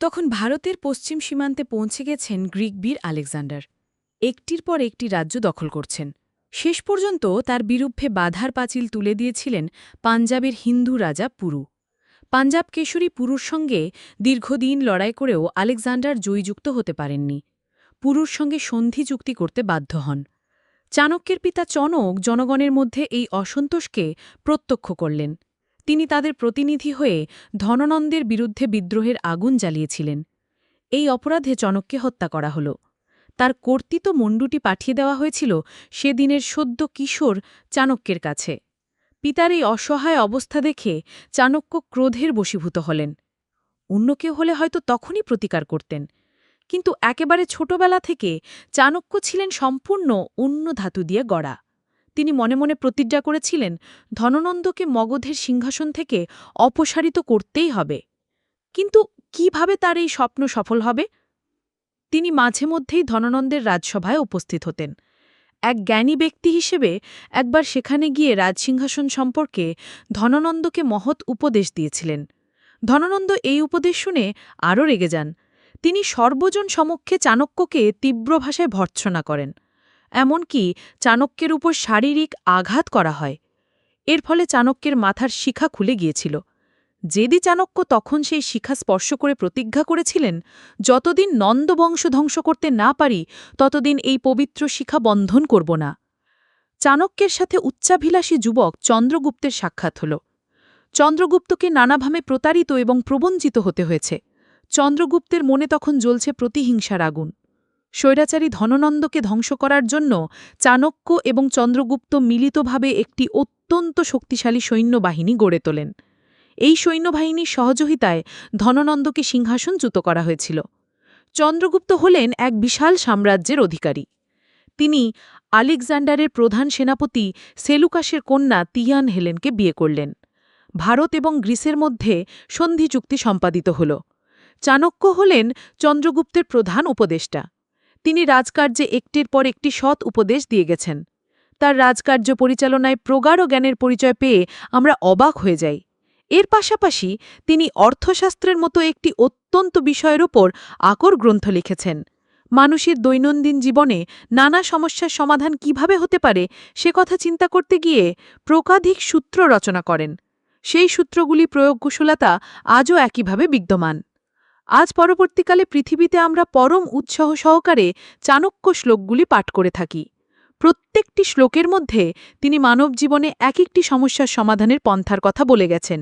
তখন ভারতের পশ্চিম সীমান্তে পৌঁছে গেছেন গ্রিক বীর আলেকজান্ডার। একটির পর একটি রাজ্য দখল করছেন। শেষ পর্যন্ত তার বিরুদ্ধে বাধার পাঁচিল তুলে দিয়েছিলেন পাঞ্জাবের হিন্দু রাজা পুরু। পাঞ্জাব কেশরী পুরুর সঙ্গে দীর্ঘদিন লড়াই করেও আলেকজান্ডার জয়ীযুক্ত হতে পারেননি। পুরুর সঙ্গে সন্ধি চুক্তি করতে বাধ্য হন। চাণক্যের পিতা চনক জনগণের মধ্যে এই অসন্তোষকে প্রত্যক্ষ করলেন। তিনি তাদের প্রতিনিধি হয়ে ধননন্দের বিরুদ্ধে বিদ্রোহের আগুন জ্বালিয়েছিলেন। এই অপরাধে চনককে হত্যা করা হল। তার কর্তৃত মণ্ডুটি পাঠিয়ে দেওয়া হয়েছিল সেদিনের সদ্য কিশোর চাণক্যের কাছে। পিতার এই অসহায় অবস্থা দেখে চাণক্য ক্রোধের বশীভূত হলেন। অন্য কেউ হলে হয়তো তখনই প্রতিকার করতেন। কিন্তু একেবারে ছোটবেলা থেকে চাণক্য ছিলেন সম্পূর্ণ অন্য ধাতু দিয়ে গড়া। তিনি মনে মনে প্রতিজ্ঞা করেছিলেন, ধননন্দকে মগধের সিংহাসন থেকে অপসারিত করতেই হবে। কিন্তু কীভাবে তার এই স্বপ্ন সফল হবে? তিনি মাঝে মধ্যেই ধননন্দের রাজসভায় উপস্থিত হতেন। এক জ্ঞানী ব্যক্তি হিসেবে একবার সেখানে গিয়ে রাজসিংহাসন সম্পর্কে ধননন্দকে মহৎ উপদেশ দিয়েছিলেন। ধননন্দ এই উপদেশ শুনে আরও রেগে যান। তিনি সর্বজন সমক্ষে চাণক্যকে তীব্র ভাষায় ভর্ৎসনা করেন। এমনকি চাণক্যের উপর শারীরিক আঘাত করা হয়। এর ফলে চাণক্যের মাথার শিখা খুলে গিয়েছিল। যেদি চাণক্য তখন সেই শিখা স্পর্শ করে প্রতিজ্ঞা করেছিলেন, যতদিন নন্দবংশ ধ্বংস করতে না পারি, ততদিন এই পবিত্র শিখা বন্ধন করব না। চাণক্যের সাথে উচ্চাভিলাষী যুবক চন্দ্রগুপ্তের সাক্ষাৎ হল। চন্দ্রগুপ্তকে নানাভাবে প্রতারিত এবং প্রবঞ্চিত হতে হয়েছে। চন্দ্রগুপ্তের মনে তখন জ্বলছে প্রতিহিংসার আগুন। স্বৈরাচারী ধননন্দকে ধ্বংস করার জন্য চাণক্য এবং চন্দ্রগুপ্ত মিলিতভাবে একটি অত্যন্ত শক্তিশালী সৈন্যবাহিনী গড়ে তোলেন। এই সৈন্যবাহিনীর সহযোগিতায় ধননন্দকে সিংহাসনচ্যুত করা হয়েছিল। চন্দ্রগুপ্ত হলেন এক বিশাল সাম্রাজ্যের অধিকারী। তিনি আলেকজান্ডারের প্রধান সেনাপতি সেলুকাসের কন্যা তিয়ান হেলেনকে বিয়ে করলেন। ভারত এবং গ্রিসের মধ্যে সন্ধি চুক্তি সম্পাদিত হল। চাণক্য হলেন চন্দ্রগুপ্তের প্রধান উপদেষ্টা। তিনি রাজকার্যে একটির পর একটি সৎ উপদেশ দিয়ে গেছেন। তার রাজকার্য পরিচালনায় প্রগাঢ় জ্ঞানের পরিচয় পেয়ে আমরা অবাক হয়ে যাই। এর পাশাপাশি তিনি অর্থশাস্ত্রের মতো একটি অত্যন্ত বিষয়ের ওপর আকর গ্রন্থ লিখেছেন। মানুষের দৈনন্দিন জীবনে নানা সমস্যার সমাধান কীভাবে হতে পারে সে কথা চিন্তা করতে গিয়ে প্রকাধিক সূত্র রচনা করেন। সেই সূত্রগুলি প্রয়োগকুশলতা আজও একইভাবে বিদ্যমান। আজ পরবর্তীকালে পৃথিবীতে আমরা পরম উৎসাহ সহকারে চাণক্য শ্লোকগুলি পাঠ করে থাকি। প্রত্যেকটি শ্লোকের মধ্যে তিনি মানব জীবনে এক একটি সমস্যার সমাধানের পন্থার কথা বলে গেছেন।